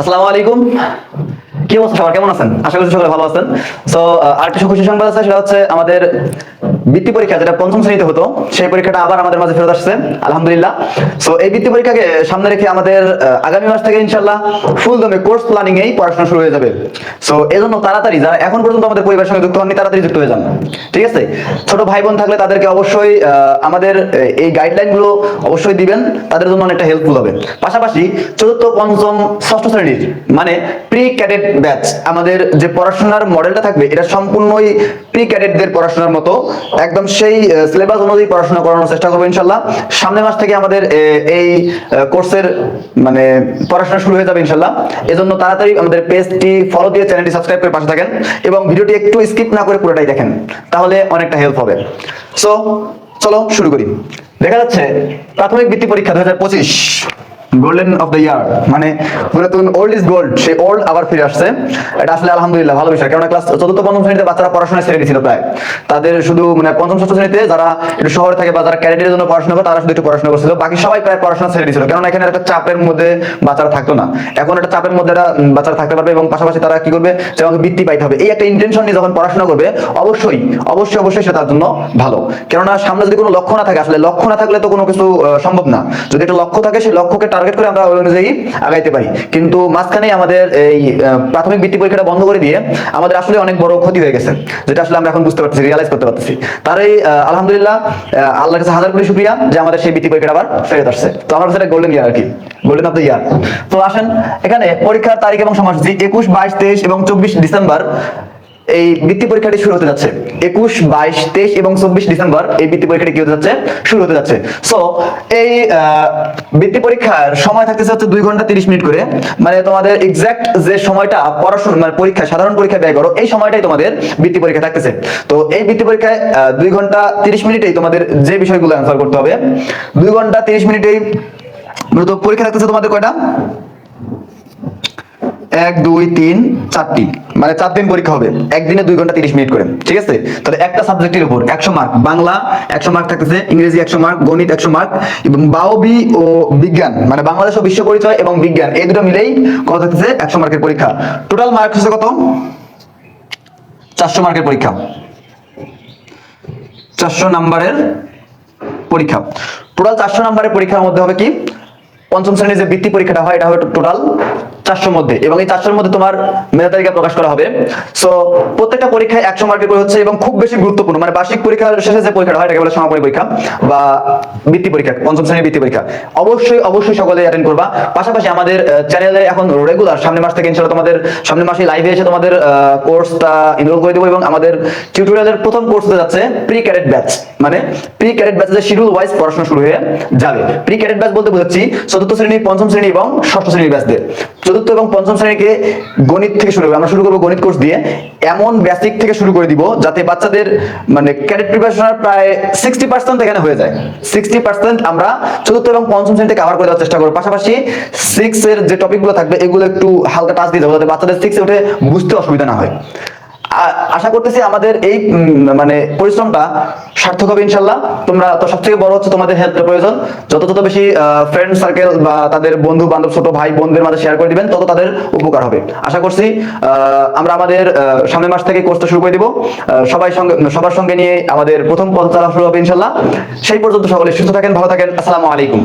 আসসালামু আলাইকুম। কি অবস্থা সবার? কেমন আছেন? আশা করছি সকলে ভালো আছেন। তো আরেকটা খুশি সংবাদ আছে, সেটা হচ্ছে আমাদের বৃত্তি পরীক্ষা যেটা পঞ্চম শ্রেণীতে হতো, সেই পরীক্ষাটা আবার আমাদের মাঝে ফেরত আসছে, আলহামদুলিল্লাহ। সো এই বৃত্তি পরীক্ষাকে সামনে রেখে আমাদের আগামী মাস থেকে ইনশাল্লাহ ফুল দমে কোর্স প্ল্যানিং এই পড়াশোনা শুরু হয়ে যাবে। সো এজন্য তাড়াতাড়ি, যারা এখন পর্যন্ত আমাদের পরিবারের সঙ্গে যুক্ত হননি, তাড়াতাড়ি যুক্ত হয়ে যান। ঠিক আছে? ছোট ভাই বোন থাকলে তাদেরকে অবশ্যই আমাদের এই গাইডলাইনগুলো অবশ্যই দিবেন। তাদের জন্য অনেকটা হেল্পফুল হবে। পাশাপাশি চতুর্থ, পঞ্চম, ষষ্ঠ শ্রেণির মানে প্রি ক্যাডেট ব্যাচ আমাদের যে পড়াশোনার মডেলটা থাকবে, এটা সম্পূর্ণই প্রি ক্যাডেটদের পড়াশোনার মতো। একদম সেই সিলেবাস অনুযায়ী পড়াশোনা করানোর চেষ্টা করব ইনশাল্লাহ। সামনের মাস থেকে আমাদের এই কোর্সের মানে পড়াশোনা শুরু হয়ে যাবে ইনশাল্লাহ। এজন্য তাড়াতাড়ি আমাদের পেজটি ফলো দিয়ে চ্যানেলটি সাবস্ক্রাইব করে পাশে থাকেন এবং ভিডিওটি একটু স্কিপ না করে পুরোটাই দেখেন, তাহলে অনেকটা হেল্প হবে। সো চলো শুরু করি। দেখা যাচ্ছে প্রাথমিক বৃত্তি পরীক্ষা দু হাজার পঁচিশ। গোল্ডেন অফ দ্য ইয়ার মানে পুরাতন ওল্ড ইজ গোল্ড সেই ওল্ড আবার ফিরে আসছে। এটা আসলে আলহামদুলিল্লাহ ভালো বিষয়, কেননা ক্লাস চতুর্থ, পঞ্চম শ্রেণীতে বাচ্চারা পড়াশোনা ছেড়ে দিয়েছিল প্রায়। তাদের শুধু মানে পঞ্চম, ষষ্ঠ শ্রেণীতে যারা একটু শহরে থাকে বা যারা ক্যারিয়ারের জন্য পড়াশোনা করে, তারা শুধু একটু পড়াশোনা করছিল। বাকি সবাই প্রায় পড়াশোনা ছেড়ে দিয়েছিল, কেননা এখানে একটা চাপের মধ্যে বাচ্চারা থাকতো না। এখন একটা চাপের মধ্যে বাচ্চারা থাকতে পারবে এবং পাশাপাশি তারা কি করবে? যে আমাকে বৃত্তি পাইতে হবে। এই একটা ইন্টেনশন নিয়ে যখন পড়াশোনা করবে, অবশ্যই অবশ্যই অবশ্যই সেটা তার জন্য ভালো। কেননা সামনে যদি কোনো লক্ষ্য না থাকে, আসলে লক্ষ্য না থাকলে তো কোনো কিছু সম্ভব না। যদি একটা লক্ষ্য থাকে, সেই লক্ষ্যকে টার্গেট করে আমরা ওই অনুযায়ী আগাইতে পারি। কিন্তু মাঝখানেই আমাদের এই প্রাথমিক বৃত্তি পরীক্ষাটা বন্ধ করে দিয়ে আমাদের আসলে অনেক বড় ক্ষতি হয়ে গেছে, যেটা আসলে আমরা এখন বুঝতে পারতেছি রিয়ালাইজ করতে পারতেছি। তার এই আলহামদুলিল্লাহ আল্লাহর কাছে হাজার কোটি শুক্রিয়া যে আমাদের সেই বৃত্তি পরীক্ষাটা আবার ফেরত আসছে। তো আমার কাছে গোল্ডেন ইয়ার আর কি। গোল্ডেন অফ দ্য ইয়ার তো আসেন, এখানে পরীক্ষার তারিখ এবং সময়সূচি একুশ, বাইশ, তেইশ এবং চব্বিশ ডিসেম্বর এই বৃত্তি পরীক্ষাটি শুরু হতে যাচ্ছে। একুশ, বাইশ, তেইশ এবং চব্বিশ ডিসেম্বর এই বৃত্তি পরীক্ষাটি কি হতে যাচ্ছে? শুরু হতে যাচ্ছে। সো এই বৃত্তি পরীক্ষার সময় থাকতেছে হচ্ছে দুই ঘণ্টা তিরিশ মিনিট করে। মানে তোমাদের এক্সাক্ট যে সময়টা পড়াশোনা মানে পরীক্ষা, সাধারণ পরীক্ষা ব্যয় করো, এই সময়টাই তোমাদের বৃত্তি পরীক্ষা থাকতেছে। তো এই বৃত্তি পরীক্ষায় দুই ঘণ্টা তিরিশ মিনিটেই তোমাদের যে বিষয়গুলো অ্যান্সার করতে হবে, দুই ঘণ্টা তিরিশ মিনিটেই মূলত পরীক্ষা থাকতেছে তোমাদের কয়টা? এক, দুই, তিন চারটি মানে চার দিন পরীক্ষা হবে। একদিনে দুই ঘণ্টা তিরিশ মিনিট করে। ঠিক আছে? তাহলে একটা সাবজেক্টের উপর একশো মার্ক বাংলা একশো মার্ক থাকতেছে, ইংরেজি একশো মার্ক গণিত একশো মার্ক এবং বাওবি ও বিজ্ঞান মানে বাংলাদেশ ও বিশ্ব পরিচয় এবং বিজ্ঞান, এই দুটো মিলেই কত থাকতেছে? একশো মার্কের পরীক্ষা। টোটাল মার্ক হচ্ছে কত? চারশো মার্কের পরীক্ষা। চারশো নাম্বারের পরীক্ষা। টোটাল চারশো নাম্বারের পরীক্ষার মধ্যে হবে কি? পঞ্চম শ্রেণির যে বৃত্তি পরীক্ষাটা হয়, এটা হবে টোটাল চারশোর মধ্যে এবং এই চারশোর মধ্যে তোমার মেধা তালিকা প্রকাশ করা হবে। সো প্রত্যেকটা পরীক্ষায় একশো মার্কের করে হচ্ছে এবং খুব বেশি গুরুত্বপূর্ণ। মানে বার্ষিক পরীক্ষার শেষে যে পরীক্ষাটা হয়, এটাকে বলে সমাপনী পরীক্ষা বা বৃত্তি পরীক্ষা, পঞ্চম শ্রেণির বৃত্তি পরীক্ষা। অবশ্যই অবশ্যই সকলে অ্যাটেন্ড করবা। পাশাপাশি আমাদের চ্যানেলে এখন রেগুলার সামনের মাস থেকে ইনশাল্লাহ তোমাদের, সামনের মাসে লাইভে এসে তোমাদের কোর্সটা এনরোল করে দেবো এবং আমাদের টিউটোরিয়ালের প্রথম কোর্স হতে যাচ্ছে প্রি ক্যাডেট ব্যাচ মানে প্রি ক্যাডেট ব্যাচের শিডিউল ওয়াইজ পড়াশোনা শুরু হয়ে যাবে। প্রি ক্যাডেট ব্যাচ বলতে বোঝাচ্ছি চতুর্থ শ্রেণি, পঞ্চম শ্রেণি এবং ষষ্ঠ শ্রেণির ব্যাচদের চতুর্থ এবং পঞ্চম শ্রেণীকে গণিত থেকে শুরু করব আমরা শুরু করব গণিত কোর্স দিয়ে। এমন বেসিক থেকে শুরু করে দিব যাতে বাচ্চাদের মানে ক্যাডেট প্রিপারেশনের প্রায় সিক্সটি পার্সেন্ট এখানে হয়ে যায়। সিক্সটি পার্সেন্ট আমরা চতুর্থ এবং পঞ্চম শ্রেণীতে কভার করে দেওয়ার চেষ্টা করব। পাশাপাশি সিক্স এর যে টপিকগুলো থাকবে, এগুলো একটু হালকা টাচ দিয়ে দেবো, যাতে বাচ্চাদের সিক্সে উঠে বুঝতে অসুবিধা না হয়। আশা করতেছি আমাদের এই মানে পরিশ্রমটা সার্থক হবে ইনশাল্লাহ। তোমরা তো সব থেকে বড় হচ্ছে তোমাদের হেল্পের প্রয়োজন। যত তত বেশি ফ্রেন্ড সার্কেল বা তাদের বন্ধু বান্ধব ছোট ভাই, বোনদের মাঝে শেয়ার করে দিবেন, তত তাদের উপকার হবে। আশা করছি আমরা আমাদের সামনের মাস থেকে কোর্সটা শুরু করে দিব। সবাই সঙ্গে, সবার সঙ্গে নিয়ে আমাদের প্রথম পথ চালা শুরু হবে ইনশাল্লাহ। সেই পর্যন্ত সকলে সুস্থ থাকেন, ভালো থাকেন। আসসালামু আলাইকুম।